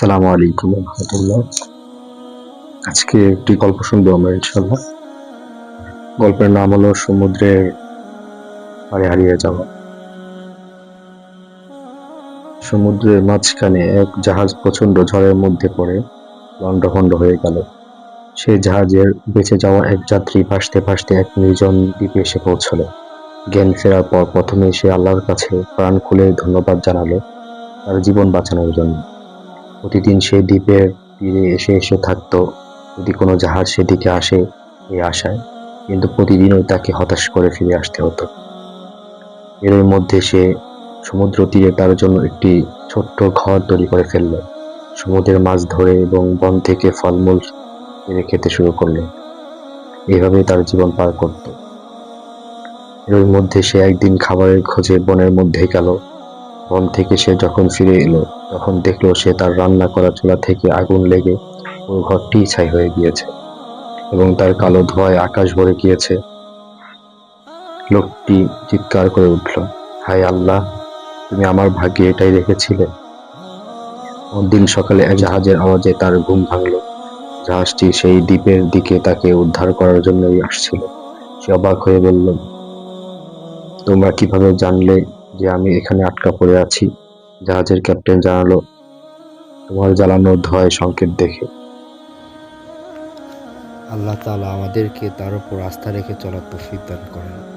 আসসালামু আলাইকুম রহমতুল্লাহ। আজকে একটি গল্প শুনব আমরা ইনশাল্লাহ গল্পের নাম হলো সমুদ্রের পাড়ে হারিয়ে যাওয়া। সমুদ্রের মাঝখানে এক জাহাজ প্রচণ্ড ঝড়ের মধ্যে পড়ে, লণ্ডভণ্ড হয়ে গেল। সেই জাহাজের বেঁচে যাওয়া এক যাত্রী ভাসতে ভাসতে এক নির্জন দ্বীপে এসে পৌঁছলো। জ্ঞান ফেরার পর প্রথমে সে আল্লাহর কাছে প্রাণ খুলে ধন্যবাদ জানালো তার জীবন বাঁচানোর জন্য। প্রতিদিন সে দ্বীপের তীরে এসে এসে থাকতো। যদি কোনো জাহাজ সেদিকে আসে এই আশায়, কিন্তু প্রতিদিনই তাকে হতাশ করে ফিরে আসতে হতো। এর মধ্যে সে সমুদ্র তীরে তার জন্য একটি ছোট্ট ঘর তৈরি করে ফেলল। সমুদ্রের মাছ ধরে এবং বন থেকে ফলমূল পেরে খেতে শুরু করল। এভাবে তার জীবন পার করত। এর মধ্যে সে একদিন খাবারের খোঁজে বনের মধ্যে গেল। বন থেকে সে যখন ফিরে এলো, তখন দেখল সে তার রান্না করা চুলা থেকে আগুন লেগে পুরো ঘরটি ছাই হয়ে গিয়েছে এবং তার কালো ধোঁয়ায় আকাশ ভরে গিয়েছে। লোকটি চিৎকার করে উঠল, হায় আল্লাহ, তুমি আমার ভাগ্যে এটাই রেখেছিলে? দিন সকালে জাহাজের আওয়াজে তার ঘুম ভাঙলো। জাহাজটি সেই দ্বীপের দিকে তাকে উদ্ধার করার জন্যই আসছিল। সে অবাক হয়ে বলল, তোমরা কীভাবে জানলে যে আমি এখানে আটকা পড়ে আছি। জাহাজের ক্যাপ্টেন জানালো, তোমার জ্বালানোর ধয় সংকেত দেখে। আল্লাহ তালা আমাদেরকে তার উপর আস্থা রেখে চলার তৌফিক দান করেন।